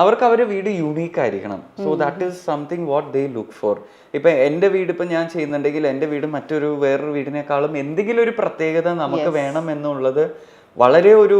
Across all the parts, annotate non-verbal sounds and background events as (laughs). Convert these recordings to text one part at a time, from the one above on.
അവർക്ക് അവരുടെ വീട് യൂണീക്ക് ആയിരിക്കണം. So that is something what they look for ഇപ്പൊ എന്റെ വീട് ഇപ്പൊ ഞാൻ ചെയ്യുന്നുണ്ടെങ്കിൽ എന്റെ വീട് മറ്റൊരു വേറൊരു വീടിനേക്കാളും എന്തെങ്കിലും ഒരു പ്രത്യേകത നമുക്ക് വേണം എന്നുള്ളത് വളരെ ഒരു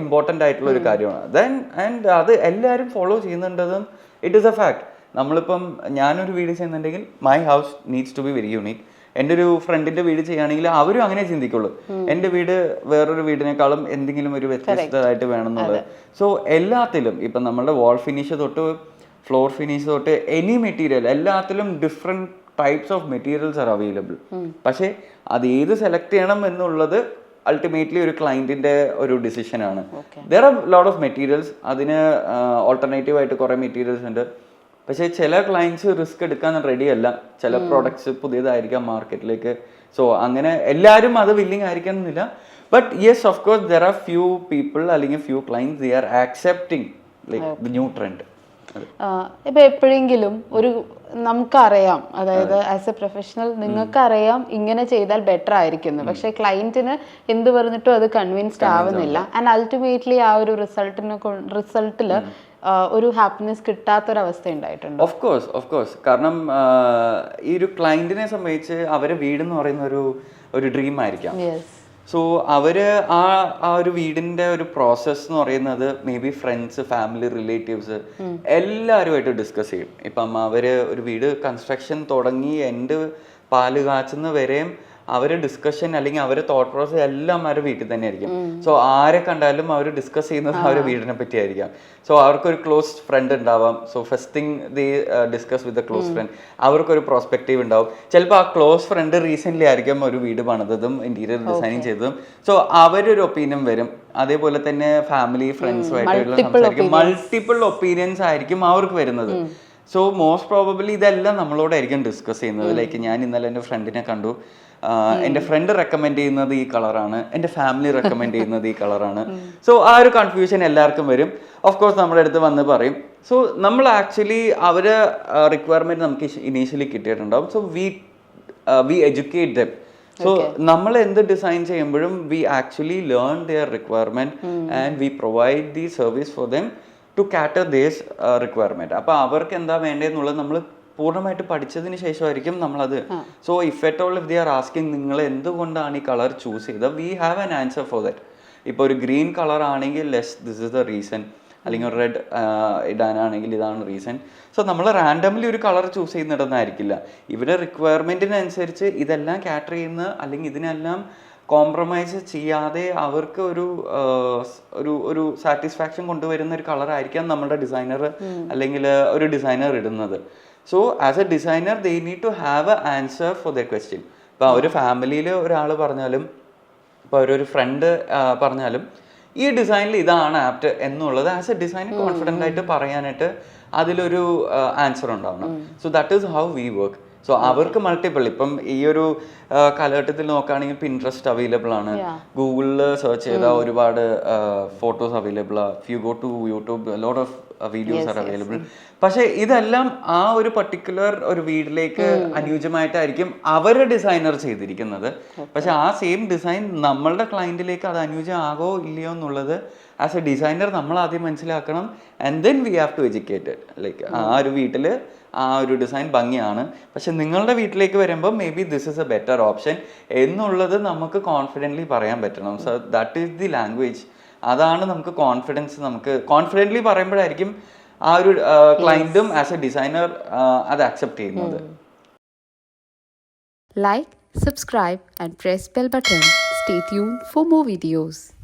ഇമ്പോർട്ടന്റ് ആയിട്ടുള്ള ഒരു കാര്യമാണ്. ദെൻ ആൻഡ് അത് എല്ലാവരും ഫോളോ ചെയ്യുന്നുണ്ടതും ഇറ്റ് ഇസ് എ ഫാക്ട് നമ്മളിപ്പം ഞാനൊരു വീട് ചെയ്യുന്നുണ്ടെങ്കിൽ my house needs to be very unique എന്റെ ഒരു ഫ്രണ്ടിന്റെ വീട് ചെയ്യുകയാണെങ്കിൽ അവരും അങ്ങനെ ചിന്തിക്കുള്ളൂ. എന്റെ വീട് വേറൊരു വീടിനേക്കാളും എന്തെങ്കിലും ഒരു വ്യത്യസ്തമായിട്ട് വേണം എന്നുള്ളത് സോ എല്ലാത്തിലും ഇപ്പം നമ്മളുടെ വാൾ ഫിനിഷ് തൊട്ട് ഫ്ലോർ ഫിനിഷ് തൊട്ട് എനി മെറ്റീരിയൽ എല്ലാത്തിലും different types of materials are available പക്ഷേ അത് ഏത് സെലക്ട് ചെയ്യണം എന്നുള്ളത് അൾട്ടിമേറ്റ്ലി ഒരു ക്ലയന്റിന്റെ ഒരു ഡിസിഷനാണ് there are lot of materials അതിന് ഓൾട്ടർനേറ്റീവ് ആയിട്ട് കുറേ മെറ്റീരിയൽസ് ഉണ്ട്. പക്ഷേ ചില ക്ലയൻസ് റിസ്ക് എടുക്കാൻ റെഡി അല്ല. ചില പ്രോഡക്ട്സ് പുതിയതായിരിക്കാം മാർക്കറ്റിലേക്ക് സോ അങ്ങനെ എല്ലാവരും അത് വില്ലിങ് ആയിരിക്കാൻ ഒന്നുമില്ല but yes of course there are few people അല്ലെങ്കിൽ few clients they are accepting like the new trend ഇപ്പൊ എപ്പോഴെങ്കിലും ഒരു നമുക്കറിയാം. അതായത് ആസ് എ പ്രൊഫഷണൽ നിങ്ങൾക്കറിയാം ഇങ്ങനെ ചെയ്താൽ ബെറ്റർ ആയിരിക്കുന്നു പക്ഷെ ക്ലയന്റിന് എന്ത് പറഞ്ഞിട്ടും അത് കൺവിൻസ്ഡ് ആവുന്നില്ല. ആൻഡ് അൾട്ടിമേറ്റ്ലി ആ ഒരു റിസൾട്ടിനെ റിസൾട്ടിൽ ഒരു ഹാപ്പിനെസ് കിട്ടാത്തൊരവസ്ഥ ഉണ്ടായിട്ടുണ്ട് ഓഫ് കോഴ്സ് ഓഫ് കോഴ്സ് കാരണം ഈ ഒരു ക്ലയന്റിനെ സംബന്ധിച്ച് അവരെ വീട് എന്ന് പറയുന്ന ഒരു ഒരു ഡ്രീം ആയിരിക്കാം സോ അവർ ആ ആ ഒരു വീടിന്റെ ഒരു പ്രോസസ്സ് എന്ന് പറയുന്നത് maybe friends family relatives എല്ലാവരുമായിട്ട് ഡിസ്കസ് ചെയ്യും. ഇപ്പം അവർ ഒരു വീട് കൺസ്ട്രക്ഷൻ തുടങ്ങി എന്റെ പാൽ കാച്ചുന്ന വരെയും അവർ ഡിസ്കഷൻ അല്ലെങ്കിൽ അവരെ തോട്ട് പ്രോസസ് എല്ലാം അവരുടെ വീട്ടിൽ തന്നെ ആയിരിക്കും. സോ ആരെ കണ്ടാലും അവർ ഡിസ്കസ് ചെയ്യുന്നത് അവരുടെ വീടിനെ പറ്റി ആയിരിക്കാം സോ അവർക്കൊരു ക്ലോസ് ഫ്രണ്ട് ഉണ്ടാവാം. So first thing they discuss with close friend അവർക്കൊരു പ്രോസ്പെക്റ്റീവ് ഉണ്ടാവും. ചിലപ്പോൾ ആ ക്ലോസ് ഫ്രണ്ട് റീസെന്റ് ആയിരിക്കും ഒരു വീട് പണിതതും ഇന്റീരിയർ ഡിസൈനിങ് ചെയ്തതും. സോ അവരൊരു ഒപ്പീനിയൻ വരും. അതേപോലെ തന്നെ ഫാമിലി ഫ്രണ്ട്സുമായിട്ടുള്ള സംസാരിക്കും. മൾട്ടിപ്പിൾ ഒപ്പീനിയൻസ് ആയിരിക്കും അവർക്ക് വരുന്നത്. സോ മോസ്റ്റ് പ്രോബബിളി ഇതെല്ലാം നമ്മളോടായിരിക്കും ഡിസ്കസ് ചെയ്യുന്നത്. ലൈക്ക് ഞാൻ ഇന്നലെ എന്റെ ഫ്രണ്ടിനെ കണ്ടു. എന്റെ എന്റെ ഫ്രണ്ട് റെക്കമെൻഡ് ചെയ്യുന്നത് ഈ കളറാണ് എന്റെ ഫാമിലി റെക്കമെൻഡ് (laughs) ചെയ്യുന്നത് ഈ കളറാണ് സോ ആ ഒരു കൺഫ്യൂഷൻ എല്ലാവർക്കും വരും. ഓഫ് കോഴ്സ് നമ്മുടെ അടുത്ത് വന്ന് പറയും. സോ നമ്മൾ ആക്ച്വലി അവരെ റിക്വയർമെന്റ് നമുക്ക് ഇനീഷ്യലി കിട്ടിയിട്ടുണ്ടാവും. So we we educate them so നമ്മൾ എന്ത് ഡിസൈൻ ചെയ്യുമ്പോഴും we actually learn their requirement and we provide the service for them to cater these requirement അപ്പൊ അവർക്ക് എന്താ വേണ്ടതെന്നുള്ളത് നമ്മൾ പൂർണമായിട്ട് പഠിച്ചതിന് ശേഷമായിരിക്കും നമ്മളത്. So if at all if they are asking നിങ്ങൾ എന്തുകൊണ്ടാണ് ഈ കളർ ചൂസ് ചെയ്തത് we have an answer for that ഇപ്പോൾ ഒരു ഗ്രീൻ കളർ ആണെങ്കിൽ less this is the reason അല്ലെങ്കിൽ ഒരു റെഡ് ഇടാനാണെങ്കിൽ ഇതാണ് റീസൺ സോ നമ്മൾ റാൻഡംലി ഒരു കളർ ചൂസ് ചെയ്യുന്നിടുന്നതായിരിക്കില്ല ഇവരുടെ റിക്വയർമെന്റിനനുസരിച്ച് ഇതെല്ലാം കാറ്റർ ചെയ്യുന്ന അല്ലെങ്കിൽ ഇതിനെല്ലാം കോംപ്രമൈസ് ചെയ്യാതെ അവർക്ക് ഒരു ഒരു ഒരു സാറ്റിസ്ഫാക്ഷൻ കൊണ്ടുവരുന്ന ഒരു കളർ ആയിരിക്കാം നമ്മുടെ ഡിസൈനർ അല്ലെങ്കിൽ ഒരു ഡിസൈനർ ഇടുന്നത്. So as a designer they need to have a answer for the question ഇപ്പോൾ ഒരു ഫാമിലിയിൽ ഒരാൾ പറഞ്ഞാലും ഇപ്പോൾ ഒരു ഫ്രണ്ട് പറഞ്ഞാലും ഈ ഡിസൈനിൽ ഇതാണ് ആപ്റ്റ് എന്നുള്ളത് ആസ് എ ഡിസൈനർ കോൺഫിഡന്റ് ആയിട്ട് പറയാനായിട്ട് അതിലൊരു ആൻസർ ഉണ്ടാവണം. So that is how we work so അവർക്ക് മൾട്ടിപ്പിൾ ഇപ്പം ഈ ഒരു കാലഘട്ടത്തിൽ നോക്കുകയാണെങ്കിൽ പിൻട്രസ്റ്റ് അവൈലബിൾ ആണ്. ഗൂഗിളിൽ സെർച്ച് ചെയ്താൽ ഒരുപാട് ഫോട്ടോസ് അവൈലബിൾ ആ. You go to YouTube lot of videos are available പക്ഷേ ഇതെല്ലാം ആ ഒരു പർട്ടിക്കുലർ ഒരു വീട്ടിലേക്ക് അനുയോജ്യമായിട്ടായിരിക്കും അവരുടെ ഡിസൈനർ ചെയ്തിരിക്കുന്നത്. പക്ഷെ ആ സെയിം ഡിസൈൻ നമ്മളുടെ ക്ലയന്റിലേക്ക് അത് അനുയോജ്യമാകോ ഇല്ലയോ എന്നുള്ളത് ആസ് എ ഡിസൈനർ നമ്മൾ ആദ്യം മനസ്സിലാക്കണം. And then we have to educate like ആ ഒരു വീട്ടിൽ ആ ഒരു ഡിസൈൻ ഭംഗിയാണ്. പക്ഷെ നിങ്ങളുടെ വീട്ടിലേക്ക് വരുമ്പോൾ maybe this is a better option എന്നുള്ളത് നമുക്ക് കോൺഫിഡന്റ്ലി പറയാൻ പറ്റണം. So that is the language അതാണ് നമുക്ക് കോൺഫിഡൻസ് നമുക്ക് കോൺഫിഡന്റ്ലി പറയുമ്പോഴായിരിക്കും ആ ഒരു ക്ലയന്റും ആസ് എ ഡിസൈനർ അത് അക്സെപ്റ്റ് ചെയ്യുന്നത്. Like subscribe and press bell button stay tune for more videos.